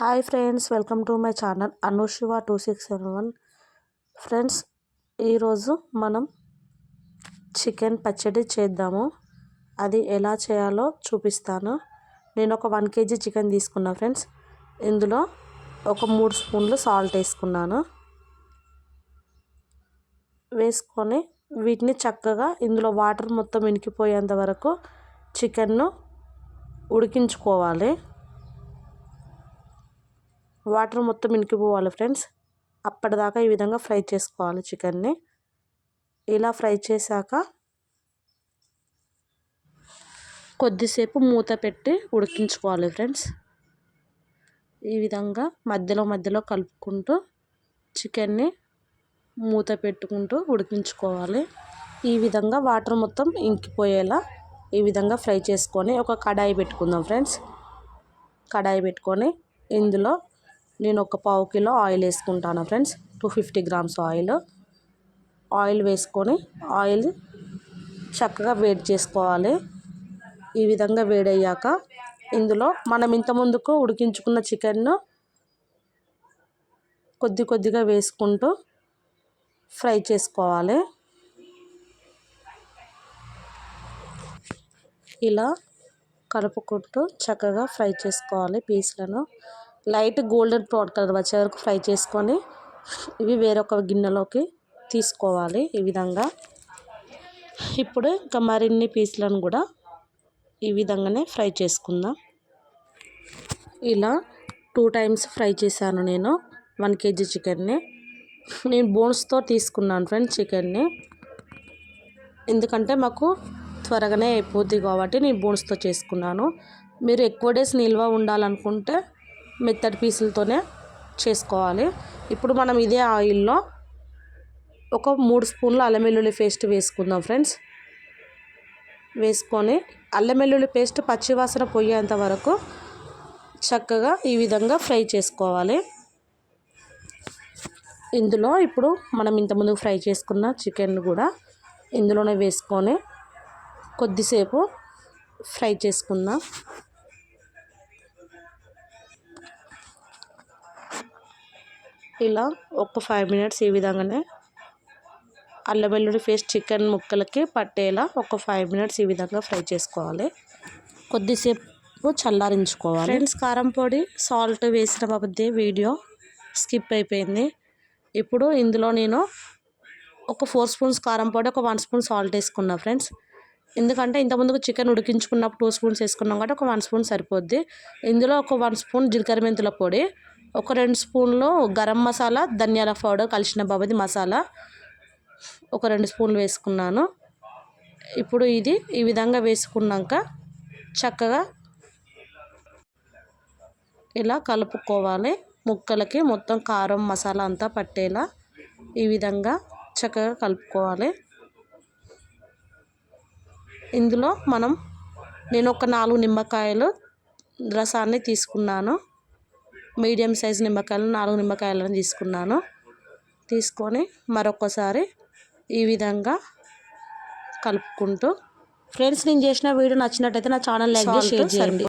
Hi friends welcome to my channel Anushiva two six seven one. Friends ఈరోజు మనం chicken పచ్చడి చేద్దాము. అది ఎలా చేయాలో చూపిస్తాను. నేను ఒక వన్ కేజీ చికెన్ తీసుకున్నా ఫ్రెండ్స్. ఇందులో ఒక మూడు స్పూన్లు సాల్ట్ వేసుకున్నాను. వేసుకొని వీటిని చక్కగా ఇందులో వాటర్ మొత్తం ఇనికిపోయేంత వరకు చికెన్ను ఉడికించుకోవాలి. వాటర్ మొత్తం ఇనికిపోవాలి ఫ్రెండ్స్. అప్పటిదాకా ఈ విధంగా ఫ్రై చేసుకోవాలి చికెన్ని. ఇలా ఫ్రై చేశాక కొద్దిసేపు మూత పెట్టి ఉడికించుకోవాలి ఫ్రెండ్స్. ఈ విధంగా మధ్యలో మధ్యలో కలుపుకుంటూ చికెన్ని మూత పెట్టుకుంటూ ఉడికించుకోవాలి. ఈ విధంగా వాటర్ మొత్తం ఇంకిపోయేలా ఈ విధంగా ఫ్రై చేసుకొని ఒక కడాయి పెట్టుకుందాం ఫ్రెండ్స్. కడాయి పెట్టుకొని ఇందులో నేను ఒక పావు కిలో ఆయిల్ వేసుకుంటాను friends. Two fifty grams oil. Oil వేసుకొని ఆయిల్ చక్కగా వేడి చేసుకోవాలి. ఈ విధంగా వేడయ్యాక ఇందులో మనం ఇంత ముందుకు ఉడికించుకున్న చికెన్ను కొద్ది కొద్దిగా వేసుకుంటూ ఫ్రై చేసుకోవాలి. ఇలా కలుపుకుంటూ చక్కగా ఫ్రై చేసుకోవాలి పీస్లను. లైట్ గోల్డెన్ బ్రౌన్ కలర్ వచ్చే వరకు ఫ్రై చేసుకొని ఇవి వేరొక గిన్నెలోకి తీసుకోవాలి ఈ విధంగా. ఇప్పుడు ఇంకా మరిన్ని పీసులను కూడా ఈ విధంగానే ఫ్రై చేసుకుందాం. ఇలా టూ టైమ్స్ ఫ్రై చేశాను నేను వన్ కేజీ చికెన్ని. నేను బోన్స్తో తీసుకున్నాను ఫ్రెండ్స్ చికెన్ని. ఎందుకంటే మాకు త్వరగానే అయిపోద్ది కాబట్టి నేను బోన్స్తో చేసుకున్నాను. మీరు ఎక్కువ డేస్ నిల్వ ఉండాలనుకుంటే మెత్తటి పీసులతోనే చేసుకోవాలి. ఇప్పుడు మనం ఇదే ఆయిల్లో ఒక మూడు స్పూన్ల అల్లం వెల్లుల్లి పేస్ట్ వేసుకుందాం ఫ్రెండ్స్. వేసుకొని అల్లం వెల్లుల్లి పేస్ట్ పచ్చివాసన పోయేంత వరకు చక్కగా ఈ విధంగా ఫ్రై చేసుకోవాలి. ఇందులో ఇప్పుడు మనం ఇంతకుముందు ఫ్రై చేసుకున్న చికెన్ కూడా ఇందులోనే వేసుకొని కొద్దిసేపు ఫ్రై చేసుకుందాం. ఇలా ఒక ఫైవ్ మినిట్స్ ఈ విధంగానే అల్లం వెల్లుల్లి పేస్ట్ చికెన్ ముక్కలకి పట్టేలా ఒక ఫైవ్ మినిట్స్ ఈ విధంగా ఫ్రై చేసుకోవాలి. కొద్దిసేపు చల్లారించుకోవాలి. ఫ్రెండ్స్ కారం పొడి సాల్ట్ వేసిన బాబద్ది వీడియో స్కిప్ అయిపోయింది. ఇప్పుడు ఇందులో నేను ఒక ఫోర్ స్పూన్స్ కారం పొడి ఒక వన్ స్పూన్ సాల్ట్ వేసుకున్నా ఫ్రెండ్స్. ఎందుకంటే ఇంతకుముందుకు చికెన్ ఉడికించుకున్నప్పుడు టూ స్పూన్స్ వేసుకున్నాం కాబట్టి ఒక వన్ స్పూన్ సరిపోద్ది. ఇందులో ఒక వన్ స్పూన్ జీలకర్ర మెంతుల పొడి ఒక రెండు స్పూన్లు గరం మసాలా ధనియాల పౌడర్ కలిసిన బాబది మసాలా ఒక రెండు స్పూన్లు వేసుకున్నాను. ఇప్పుడు ఇది ఈ విధంగా వేసుకున్నాక చక్కగా ఇలా కలుపుకోవాలి. ముక్కలకి మొత్తం కారం మసాలా అంతా పట్టేలా ఈ విధంగా చక్కగా కలుపుకోవాలి. ఇందులో మనం నేను ఒక నాలుగు నిమ్మకాయలు రసాన్ని తీసుకున్నాను. మీడియం సైజ్ నిమ్మకాయలు నాలుగు నిమ్మకాయలను తీసుకున్నాను. తీసుకొని మరొకసారి ఈ విధంగా కలుపుకుంటూ. ఫ్రెండ్స్ నేను చేసిన వీడియో నచ్చినట్టయితే నా ఛానల్ లైక్ షేర్ చేయండి.